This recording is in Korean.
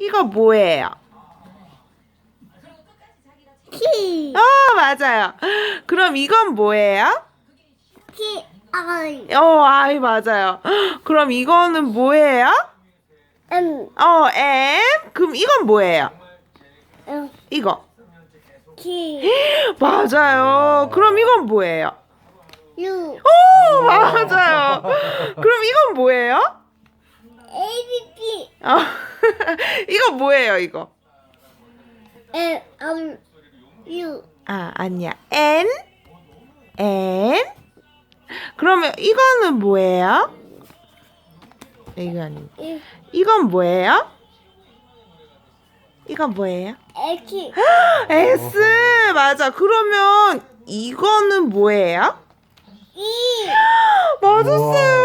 이거 뭐예요? 키. 어, 맞아요. 그럼 이건 뭐예요? 키. 아이. 어, 아이, 맞아요. 그럼 이거는 뭐예요? M. 어, M. 그럼 이건 뭐예요? M. 이거. 키. 맞아요. 그럼 이건 뭐예요? U. 오, 맞아요. 그럼 이건 뭐예요? A B B. 어, 이거 뭐예요, 이거? M. M. U. 아, 아니야. N. N. 그러면 이거는 뭐예요? 이거 아니. U. 이건 뭐예요? 이건 뭐예요? 키. S 맞아. 그러면 이거는 뭐예요? E. 맞았어요.